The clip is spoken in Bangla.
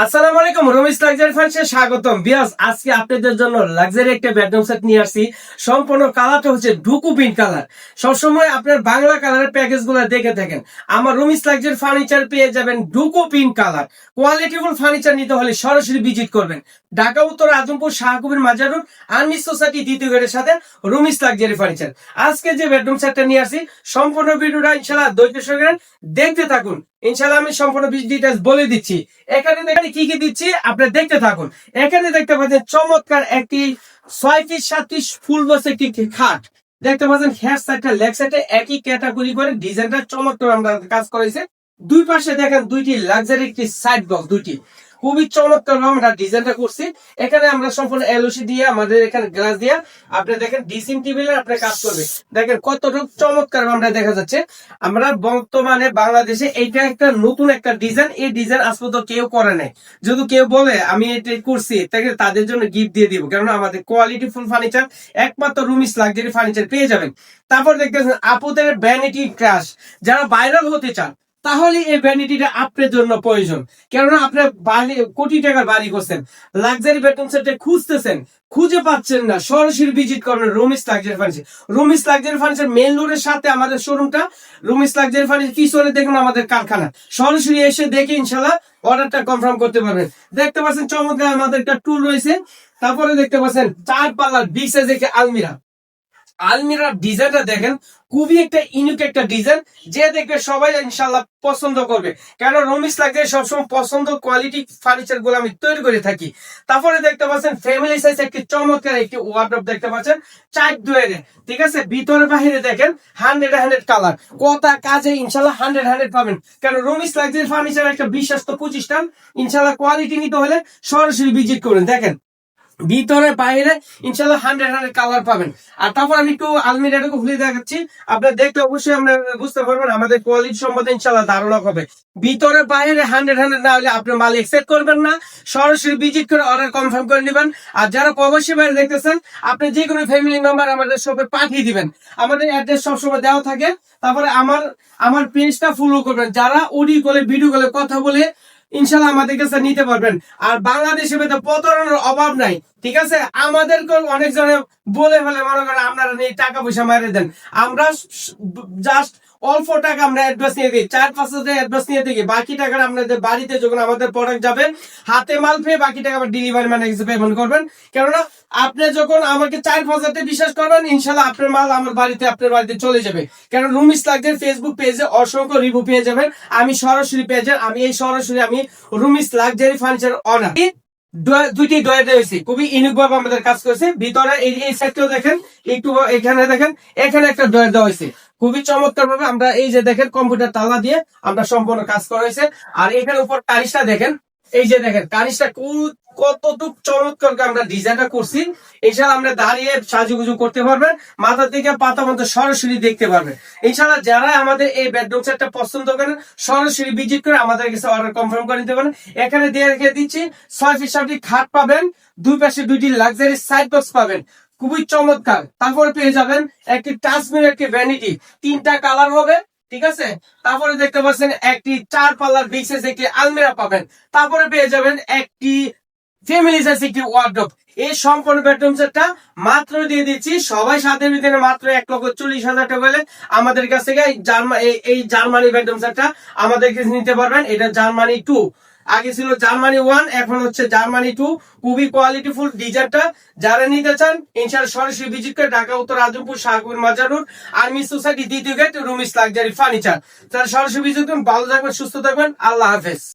আসসালামু আলাইকুম, রমেশ ফার্নিচার স্বাগতম। বিয়াস, আজকে আপনাদের জন্য একটা বেডরুম সেট নিয়ে আসছি। সম্পূর্ণ কালারটা হচ্ছে ডুকু কালার সবসময় আপনার বাংলা কালারের দেখে থাকেন। আমার রমেশ ফার্নিচার পেয়ে যাবেন ডুকু কালার কোয়ালিটিফুল ফার্নিচার নিতে হলে সরাসরি ভিজিট করবেন। ঢাকা, উত্তর, আজমপুর আর্মি সোসাইটি সাথে রুমিস লাক্সারি ফার্নিচার আজকে যে বেডরুম সেটটা নিয়ে আসি সম্পূর্ণ ভিডিওটা ইনশাল্লাহ সহকারে দেখতে থাকুন। ইনশাল্লাহ আমি সম্পূর্ণ ডিটেলস বলে দিচ্ছি। এখানে দেখেন কি কি দিচ্ছি? আপনি দেখতে থাকুন। এখানে দেখতে পাচ্ছেন চমৎকার একটি ছয় ফিট সাত ফুল বসে একটি খাট। দেখতে পাচ্ছেন হেয়ার সাইডটা লেগ সাইডে একই ক্যাটাগরি করে ডিজাইনটা চমৎকার আমরা কাজ করেছে। দুই পাশে দেখেন দুইটি লাক্সারি একটি সাইড বক্স দুইটি। খুবই চমৎকার ভাবে আমরা ডিজাইনটা করছি। এখানে আমরা সম্পূর্ণ এলওসি দিয়ে, আমাদের এখানে গ্লাস দিয়ে, আপনি দেখেন ডিসিম টিভিলের আপনি কাজ করবে দেখেন কতটুকু চমৎকার আমরা দেখা যাচ্ছে। আমরা বর্তমানে বাংলাদেশে এইটা একটা নতুন একটা ডিজাইন। এই ডিজাইন আজ পর্যন্ত কেউ করে নাই। যদি কেউ বলে, আমি এটা করছি, তাকে তাদের জন্য গিফট দিয়ে দিব। কারণ আমাদের কোয়ালিটি ফুল ফার্নিচার একমাত্র রুমিস লাক্সারি ফার্নিচার পেয়ে যাবেন। তারপর দেখতেছেন আপুদের ভ্যানিটি ক্রাশ যারা ভাইরাল হতে চান তাহলে এই ভ্যানিটিটা আপনার জন্য প্রয়োজন। কেননা আপনার বাড়ি, কোটি টাকার বাড়ি করছেন লাক্সারি বেডরুম সেটে খুঁজতেছেন, খুঁজে পাচ্ছেন না, সরাসরি ভিজিট করবেন Rumi's luxury furniture Rumi's luxury furniture main রোডের সাথে আমাদের শোরুমটা রুমিস লাক্সারি ফার্নিচার পিছনে দেখুন আমাদের কারখানা। সরাসরি এসে দেখে ইনশাল্লাহ অর্ডারটা কনফার্ম করতে পারবেন। দেখতে পাচ্ছেন চমৎকার আমাদের একটা টুল রয়েছে, তারপরে দেখতে পাচ্ছেন চার পাল্লার বিগ সাইজ আলমিরা। আলমিরার ডিজাইনটা দেখেন, খুবই একটা ইউনিক একটা ডিজাইন, যে দেখবে সবাই ইনশাল্লাহ পছন্দ করবে। কেন রমিস লাগে সবসময় পছন্দ কোয়ালিটি ফার্নিচারগুলো আমি তৈরি করে থাকি। তারপরে দেখতে পাচ্ছেন ফ্যামিলি সাইজ একটি চমৎকার একটি ওয়ার্ডরোব দেখতে পাচ্ছেন, চার দুয়ের। ঠিক আছে? ভিতরে বাহিরে দেখেন হান্ড্রেড হান্ড্রেড কালার কত কাজে ইনশাল্লাহ হান্ড্রেড হান্ড্রেড পাবেন। কেন রমিস লাক্সারি ফার্নিচার একটা বিশ্বস্ত প্রতিষ্ঠান ইনশাল্লাহ কোয়ালিটি নিতে হলে সরাসরি ভিজিট করুন। দেখেন ভিতরে, বাইরে, ইনশাল্লাহ হান্ড্রেড হান্ড্রেড কালার পাবেন। আর তারপর আমি একটু আলমিরাটাকে খুলে দেখাচ্ছি। আপনার দেখলে অবশ্যই আমরা বুঝতে পারবেন, আমাদের কোয়ালিটি সম্বন্ধে ইনশাল্লাহ ধারণা হবে। ভিতরে, বাইরে হান্ড্রেড হান্ড্রেড না হলে আপনি মাল এক্সেপ্ট করবেন না। সরাসরি ভিজিট করে অর্ডার কনফার্ম করে নেবেন। আর যারা প্রবাসী বাইরে দেখতেছেন, আপনি যে কোনো ফ্যামিলি মেম্বার আমাদের শপে পাঠিয়ে দিবেন। আমাদের অ্যাড্রেস সবসময় দেওয়া থাকে। তারপরে আমার আমার পেজটা ফলো করবেন। যারা অডিও কলে ভিডিও কলে কথা বলে ইনশাল্লাহ আমাদের কাছে নিতে পারবেন। আর বাংলাদেশে তো প্রতারণার অভাব নাই, ঠিক আছে? আমাদের অনেক জনে বলে ফেলে, মনে করেন আপনারা টাকা পয়সা মারে দেন। আমরা জাস্ট অল্প টাকা আমরা অ্যাডভান্স নিয়ে দিই। চার পাঁচ হাজার অ্যাডভান্স নিয়ে দিই, বাকি টাকাটা আপনাদের বাড়িতে যখন আমাদের প্রোডাক্ট যাবে, হাতে মাল পেয়ে বাকি টাকা আবার ডেলিভারি ম্যান কাছে পেমেন্ট করবেন। কেননা, আপনি যখন আমাকে চার পাঁচ হাজার বিশ্বাস করবেন, ইনশাল্লাহ আপনার মাল আমার বাড়িতে, আপনার বাড়িতে চলে যাবে। কেন রুমিস লাগদের ফেসবুক পেজে অসংখ্য রিভিউ পেয়ে যাবেন। আমি সরাসরি পেজের আমি এই সরাসরি, আমি রুমিস লাক্সারি ফার্নিচার অনার দুইটি ডয়ার রয়েছে খুবই ইউনিক ভাবে আমাদের কাজ করেছে। ভিতরে এই এই সাইডটাও দেখেন, একটু এখানে দেখেন, এখানে একটা ডয়ার দেওয়া হয়েছে। খুবই চমৎকার ভাবে আমরা এই যে দেখেন কম্পিউটার তালা দিয়ে আমরা সম্পূর্ণ কাজ করা হয়েছে। আর এখানে উপর টাইসটা দেখেন। এই যে দেখেন কারিশটা কতটুক চমৎকার আমরা ডিজাইনটা করছি। এছাড়া আমরা দাঁড়িয়ে সাজুগুজু করতে পারবেন, মাথার দিকে পাতা মতো সরাসরি দেখতে পারবেন। এছাড়া যারা আমাদের এই বেডরুম সেটটা পছন্দ করেন, সরাসরি ভিজিট করে আমাদের কাছে অর্ডার কনফার্ম করে নিতে পারেন। এখানে দিয়ে রেখে দিচ্ছি, ছয় ফিট সাতটি খাট পাবেন, দুই পাশে দুইটি লাক্সারি সাইড বক্স পাবেন। খুবই চমৎকার। তারপরে পেয়ে যাবেন একটি টাচমির একটি ভ্যানিটি তিনটা কালার হবে ঠিক আছে? তারপরে দেখতে পাচ্ছেন একটি চার পাল্লার বিশেষ একটি আলমিরা পাবেন। তারপরে পেয়ে যাবেন একটি ফ্যামিলি সাইজ একটি ওয়ার্ডরোব এই সম্পূর্ণ বেডরুম সেটটা মাত্র দিয়ে দিচ্ছি। সবাই সাথে ভিতরে মাত্র এক লক্ষ চল্লিশ হাজার টাকা বলে আমাদের কাছ থেকে এই জার্মানি বেডরুম সেটটা আমাদের কাছে নিতে পারবেন। এটা জার্মানি টু আগে ছিল জার্মানি ওয়ান, এখন হচ্ছে জার্মানি টু। খুবই কোয়ালিটিফুল ডিজারটা যারা নিতে চান ইনশাল সরাসরি ভিজিট করে ঢাকা, উত্তর Azampur Shahpur Mazar road army society, দ্বিতীয় গেট রুমিস লাক্সারি ফার্নিচার। তারা সরাসরি ভিজিট করুন, ভালো থাকবেন, সুস্থ থাকবেন, আল্লাহ হাফেজ।